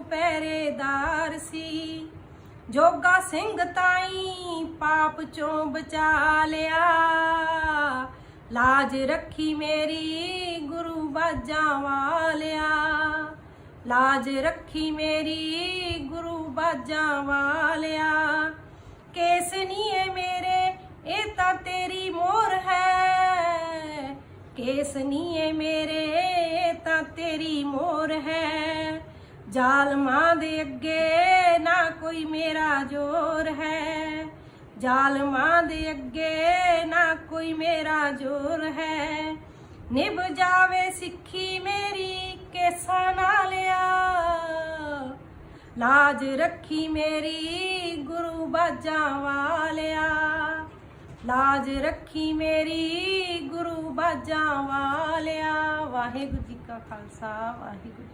ਪਹਿਰੇਦਾਰ ਸੀ। ਜੋਗਾ ਸਿੰਘ ਤਾਈ ਪਾਪ ਚੋਂ ਬਚਾ ਲਿਆ। ਲਾਜ ਰੱਖੀ ਮੇਰੀ ਗੁਰੂ ਬਾਜਾਂ ਵਾਲਿਆ। ਲਾਜ ਰੱਖੀ ਮੇਰੀ ਗੁਰੂ ਬਾਜਾਂ ਵਾਲਿਆ। ਕੇਸ ਨਹੀਂ ਏ ਮੇਰੇ, ਇਹ ਤਾਂ ਤੇਰੀ ਮੋਹਰ ਹੈ। ਕੇਸ ਨਹੀਂ ਏ ਮੇਰੇ ਤਾਂ ਤੇਰੀ ਮੋਹਰ ਹੈ। ਜ਼ਾਲਮਾਂ ਦੇ ਅੱਗੇ ਨਾ ਕੋਈ ਮੇਰਾ ਜ਼ੋਰ ਹੈ। ਜ਼ਾਲਮਾਂ ਦੇ ਅੱਗੇ ਨਾ ਕੋਈ ਮੇਰਾ ਜ਼ੋਰ ਹੈ। ਨਿਭ ਜਾਵੇ ਸਿੱਖੀ ਮੇਰੀ ਕੇਸਾਂ ਨਾਲਿਆ ਲਾਜ ਰੱਖੀ ਮੇਰੀ ਗੁਰੂ ਬਾਜਾਂ ਵਾਲਿਆ। ਲਾਜ ਰੱਖੀ ਮੇਰੀ ਗੁਰੂ ਬਾਜਾਂ ਵਾਲਿਆ। ਵਾਹਿਗੁਰੂ ਜੀ ਕਾ ਖਾਲਸਾ, ਵਾਹਿਗੁਰੂ